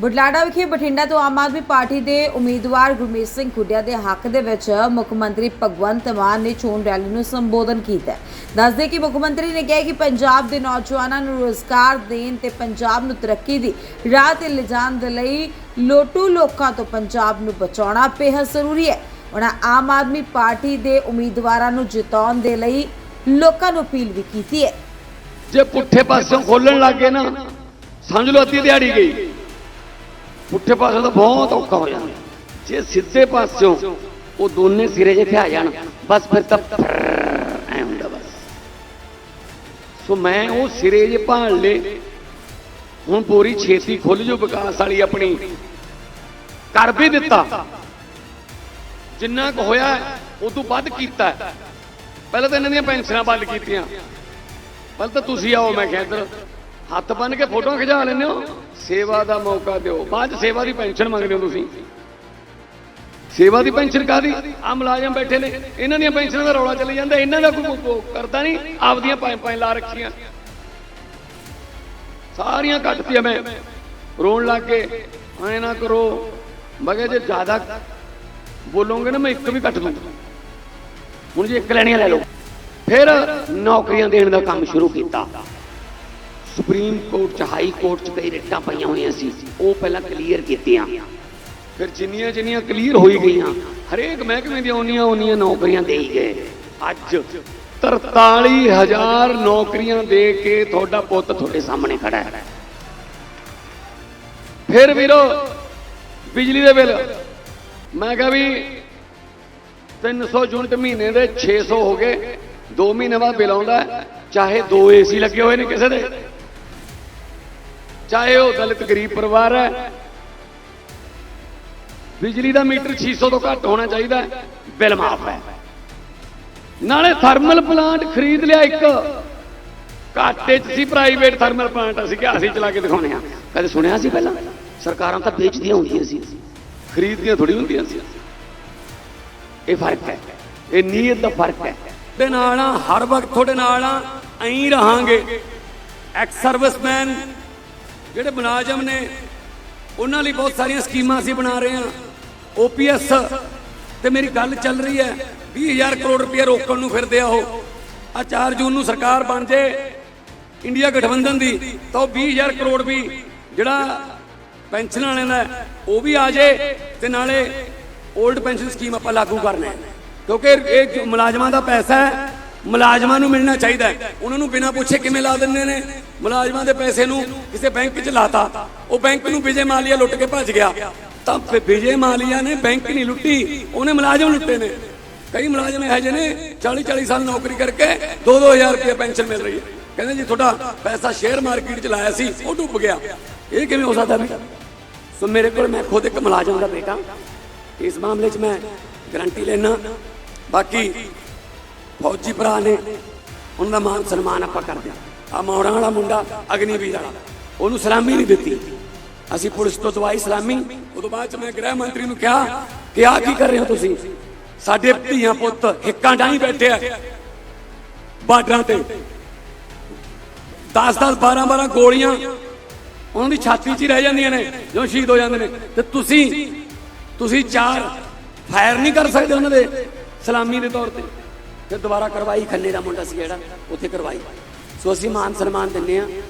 ਬੁਢਲਾਡਾ ਵਿਖੇ ਬਠਿੰਡਾ ਤੋਂ ਆਮ ਆਦਮੀ ਪਾਰਟੀ ਦੇ ਉਮੀਦਵਾਰ ਗੁਰਮੀਤ ਸਿੰਘ ਖੁੱਡਿਆ ਦੇ ਹੱਕ ਦੇ ਵਿੱਚ ਮੁੱਖ ਮੰਤਰੀ ਭਗਵੰਤ ਮਾਨ ਨੇ ਚੋਣ ਰੈਲੀ ਨੂੰ ਸੰਬੋਧਨ ਕੀਤਾ ਦੱਸਦੇ ਕਿ ਮੁੱਖ ਮੰਤਰੀ ਨੇ ਕਿਹਾ ਕਿ ਪੰਜਾਬ ਦੇ ਨੌਜਵਾਨਾਂ ਨੂੰ ਰੋਜ਼ਗਾਰ ਦੇਣ ਤੇ ਪੰਜਾਬ ਨੂੰ ਤਰੱਕੀ ਦੀ ਰਾਹ ਤੇ ਲਿਜਾਣ ਦੇ ਲਈ ਲੋਟੂ ਲੋਕਾਂ ਤੋਂ ਪੰਜਾਬ ਨੂੰ ਬਚਾਉਣਾ ਬੇਹੱਦ ਜ਼ਰੂਰੀ ਹੈ। ਉਹਨਾਂ ਆਮ ਆਦਮੀ ਪਾਰਟੀ ਦੇ ਉਮੀਦਵਾਰਾਂ ਨੂੰ ਜਿਤਾਉਣ ਦੇ ਲਈ ਲੋਕਾਂ ਨੂੰ ਅਪੀਲ ਵੀ ਕੀਤੀ ਹੈ। ਜੇ ਪੁੱਠੇ ਪਾਸਿਓਂ ਖੋਲਣ ਲੱਗੇ ਨਾ, ਸਮਝ ਲਓ ਅੱਧੀ ਦਿਹਾੜੀ ਗਈ। ਪੁੱਠੇ ਪਾਸੇ ਤਾਂ ਬਹੁਤ ਔਖਾ ਹੋ ਜਾਂਦਾ। ਜੇ ਸਿੱਧੇ ਪਾਸਿਓਂ ਉਹ ਦੋਨੇ ਸਿਰੇ ਜੇ ਆ ਜਾਣ, ਬਸ ਫਿਰ ਤਾਂ ਐ ਹੁੰਦਾ ਬਸ। ਸੋ ਮੈਂ ਉਹ ਸਿਰੇ ਜੇ ਭਾਲ ਲੇ ਹੁਣ ਪੂਰੀ ਛੇਤੀ ਖੁੱਲ ਜੋ ਵਿਕਾਸ ਵਾਲੀ ਆਪਣੀ। ਕਰ ਵੀ ਦਿੱਤਾ। ਜਿੰਨਾ ਕੁ ਹੋਇਆ ਉਹ ਤੋਂ ਵੱਧ ਕੀਤਾ। ਪਹਿਲਾਂ ਤਾਂ ਇਹਨਾਂ ਦੀਆਂ ਪੈਨਸ਼ਨਾਂ ਬੰਦ ਕੀਤੀਆਂ। ਪਹਿਲਾਂ ਤਾਂ ਤੁਸੀਂ ਆਓ, ਮੈਂ ਕਿਹਾ ਇੱਧਰ। ਹੱਥ ਬੰਨ ਕੇ ਫੋਟੋਆਂ ਖਿਚਾ ਲੈਂਦੇ ਹੋ? ਸੇਵਾ ਦਾ ਮੌਕਾ ਦਿਓ। ਬਾਅਦ 'ਚ ਸੇਵਾ ਦੀ ਪੈਨਸ਼ਨ ਮੰਗਦੇ ਹੋ ਤੁਸੀਂ। ਸੇਵਾ ਦੀ ਪੈਨਸ਼ਨ ਕਾਦੀ ਆ ਮੁਲਾਜ਼ਮ ਬੈਠੇ ਨੇ। ਇਹਨਾਂ ਦੀਆਂ ਪੈਨਸ਼ਨਾਂ ਦਾ ਰੌਲਾ ਚੱਲੀ ਜਾਂਦਾ। ਇਹਨਾਂ ਦਾ ਕੋਈ ਕਰਦਾ ਨਹੀਂ। ਆਪਦੀਆਂ ਪੰਜ ਪੰਜ ਲਾ ਰੱਖੀਆਂ। ਸਾਰੀਆਂ ਕੱਟਤੀਆਂ ਮੈਂ। ਰੋਣ ਲੱਗ ਕੇ ਐ ਨਾ ਕਰੋ। ਮਗੇ ਜੇ ਜ਼ਿਆਦਾ ਬੋਲੋਗੇ ਨਾ, ਮੈਂ ਇੱਕ ਵੀ ਕੱਟ ਦੂੰਗਾ। ਹੁਣ ਜੇ ਇੱਕ ਲੈਣੀਆਂ ਲੈ ਲਓ। ਫਿਰ ਨੌਕਰੀਆਂ ਦੇਣ ਦਾ ਕੰਮ ਸ਼ੁਰੂ ਕੀਤਾ। ਸੁਪਰੀਮ ਕੋਰਟ ਚ, ਹਾਈ ਕੋਰਟ ਚ ਕਈ ਰਿਟਾਂ ਪਈਆਂ ਹੋਈਆਂ ਸੀ। ਉਹ ਪਹਿਲਾਂ ਕਲੀਅਰ ਕੀਤੀਆਂ। ਫਿਰ ਜਿੰਨੀਆਂ ਜਿੰਨੀਆਂ ਕਲੀਅਰ ਹੋਈ ਗਈਆਂ, ਹਰੇਕ ਮਹਿਕਮੇ ਦੀਆਂ ਉਨੀਆਂ ਉਨੀਆਂ ਨੌਕਰੀਆਂ ਦੇਈ ਗਏ। ਅੱਜ 43000 ਨੌਕਰੀਆਂ ਦੇ ਕੇ ਤੁਹਾਡਾ ਪੁੱਤ ਤੁਹਾਡੇ ਸਾਹਮਣੇ ਖੜਾ ਹੈ। ਫਿਰ ਵੀਰੋ, ਬਿਜਲੀ ਦੇ ਬਿੱਲ। ਮੈਂ ਕਿਹਾ ਵੀ 300 ਯੂਨਿਟ ਮਹੀਨੇ ਦੇ 600 ਹੋ ਗਏ। 2 ਮਹੀਨੇ ਬਾਅਦ ਬਿੱਲ ਆਉਂਦਾ ਚਾਹੇ ਦੋ ਏਸੀ ਲੱਗੇ ਹੋਏ ਨੇ ਕਿਸੇ ਦੇ। ਚਾਹੇ ਉਹ ਦਲਿਤ ਗਰੀਬ ਪਰਿਵਾਰ ਹੈ, ਬਿਜਲੀ ਦਾ ਮੀਟਰ 600 ਤੋਂ ਘੱਟ ਹੋਣਾ ਚਾਹੀਦਾ ਬਿੱਲ ਮਾਫ ਹੈ। ਨਾਲੇ ਥਰਮਲ ਪਲਾਂਟ ਖਰੀਦ ਲਿਆ ਇੱਕ। ਘਾਟੇ 'ਚ ਸੀ ਪ੍ਰਾਈਵੇਟ ਥਰਮਲ ਪਲਾਂਟ ਅਸੀਂ ਕਿਹਾ ਅਸੀਂ ਚਲਾ ਕੇ ਦਿਖਾਉਣੇ ਆ। ਕਦੇ ਸੁਣਿਆ ਸੀ ਪਹਿਲਾਂ? ਸਰਕਾਰਾਂ ਤਾਂ ਵੇਚਦੀਆਂ ਹੁੰਦੀਆਂ ਸੀ। ਖਰੀਦਦੀਆਂ ਥੋੜੀ ਹੁੰਦੀਆਂ ਸੀ। ਇਹ ਫ਼ਰਕ ਹੈ। ਇਹ ਨੀਅਤ ਦਾ ਫ਼ਰਕ ਹੈ। ਦੇ ਨਾਲ ਆ, ਹਰ ਵਕਤ ਤੁਹਾਡੇ ਨਾਲ ਆ, ਐਂ ਰਹਾਂਗੇ। ਐਕਸ ਸਰਵਿਸਮੈਨ ਜਿਹੜੇ ਮੁਲਾਜ਼ਮ ਨੇ, ਉਹਨਾਂ ਲਈ ਬਹੁਤ ਸਾਰੀਆਂ ਸਕੀਮਾਂ ਅਸੀਂ ਬਣਾ ਰਹੇ ਹਾਂ। ਓਪੀਐਸ ਤੇ ਮੇਰੀ ਗੱਲ ਚੱਲ ਰਹੀ ਹੈ 20000 ਕਰੋੜ ਰੁਪਏ ਰੋਕਣ ਨੂੰ ਫਿਰਦੇ ਆ ਉਹ। ਆ 4 ਜੂਨ ਨੂੰ ਸਰਕਾਰ ਬਣ ਜੇ ਇੰਡੀਆ ਗਠਬੰਧਨ ਦੀ, ਤਾਂ ਉਹ 20000 ਕਰੋੜ ਵੀ ਜਿਹੜਾ ਪੈਨਸ਼ਨ ਵਾਲਿਆਂ ਦਾ ਉਹ ਵੀ ਆ ਜੇ ਤੇ ਨਾਲੇ 올ਡ ਪੈਨਸ਼ਨ ਸਕੀਮ ਆਪਾਂ ਲਾਗੂ ਕਰਨਾ ਹੈ। ਕਿਉਂਕਿ ਇਹ ਜੋ ਮੁਲਾਜ਼ਮਾਂ ਦਾ ਪੈਸਾ ਹੈ ਮੁਲਾਜ਼ਮਾਂ ਨੂੰ ਮਿਲਣਾ ਚਾਹੀਦਾ ਹੈ। ਉਹਨਾਂ ਨੂੰ ਬਿਨਾਂ ਪੁੱਛੇ ਕਿਵੇਂ ਲਾ ਦਿੰਦੇ ਨੇ? ਮੁਲਾਜ਼ਮਾਂ ਦੇ ਪੈਸੇ ਨੂੰ ਕਿਸੇ ਬੈਂਕ 'ਚ ਲਾਤਾ। ਉਹ ਬੈਂਕ ਨੂੰ ਵਿਜੇ ਮਾਲੀਆ ਲੁੱਟ ਕੇ ਭੱਜ ਗਿਆ। ਤਾਂ ਵਿਜੇ ਮਾਲੀਆ ਨੇ ਬੈਂਕ ਨਹੀਂ ਲੁੱਟੀ, ਉਹਨੇ ਮੁਲਾਜ਼ਮ ਲੁੱਟੇ ਨੇ। ਕਈ ਮੁਲਾਜ਼ਮ ਇਹੋ ਜਿਹੇ ਨੇ 40 40 ਸਾਲ ਨੌਕਰੀ ਕਰਕੇ 2-2000 ਰੁਪਏ ਪੈਨਸ਼ਨ ਮਿਲ ਰਹੀ ਹੈ। ਕਹਿੰਦੇ ਜੀ, ਤੁਹਾਡਾ ਪੈਸਾ ਸ਼ੇਅਰ ਮਾਰਕੀਟ 'ਚ ਲਾਇਆ ਸੀ, ਉਹ ਡੁੱਬ ਗਿਆ। ਇਹ ਕਿਵੇਂ ਹੋ ਸਕਦਾ ਵੀ ਸੋ ਮੇਰੇ ਕੋਲ ਮੈਂ ਖੁਦ ਇੱਕ ਮੁਲਾਜ਼ਮ ਦਾ ਬੇਟਾ। ਇਸ ਮਾਮਲੇ 'ਚ ਮੈਂ ਗਰੰਟੀ ਲੈਣਾ ਬਾਕੀ ਫੌਜੀ ਭਰਾ ਨੇ। ਉਹਨਾਂ ਦਾ ਮਾਨ ਸਨਮਾਨ ਆਪਾਂ ਕਰਦੇ ਆ ਆਹ ਮੌੜਾਂ ਵਾਲਾ ਮੁੰਡਾ, ਅਗਨੀਵੀਰ ਵਾਲਾ। ਉਹਨੂੰ ਸਲਾਮੀ ਨਹੀਂ ਦਿੱਤੀ। ਅਸੀਂ ਪੁਲਿਸ ਤੋਂ ਦਵਾਈ ਸਲਾਮੀ। ਉਦੋਂ ਬਾਅਦ ਚ ਮੈਂ ਗ੍ਰਹਿ ਮੰਤਰੀ ਨੂੰ ਕਿਹਾ ਕਿ ਆਹ ਕੀ ਕਰ ਰਹੇ ਹੋ ਤੁਸੀਂ? ਸਾਡੇ ਧੀਆਂ ਪੁੱਤ ਹਿੱਕਾਂ ਡਾਈ ਬੈਠੇ ਆ। ਬਾਰਡਰਾਂ ਤੇ। 10 10 12 12 ਗੋਲੀਆਂ ਉਹਨਾਂ ਦੀ ਛਾਤੀ 'ਚ ਹੀ ਰਹਿ ਜਾਂਦੀਆਂ ਨੇ ਜੋ ਸ਼ਹੀਦ ਹੋ ਜਾਂਦੇ ਨੇ। ਤੇ ਤੁਸੀਂ ਤੁਸੀਂ ਚਾਰ ਫਾਇਰ ਨਹੀਂ ਕਰ ਸਕਦੇ ਉਹਨਾਂ ਦੇ ਸਲਾਮੀ ਦੇ ਤੌਰ ਤੇ। ਫਿਰ ਦੁਬਾਰਾ ਕਰਵਾਈ, ਖੰਨੇ ਦਾ ਮੁੰਡਾ ਸੀ ਜਿਹੜਾ, ਉੱਥੇ ਕਰਵਾਈ। ਸੋ ਅਸੀਂ ਮਾਨ ਸਨਮਾਨ ਦਿੰਨੇ ਆ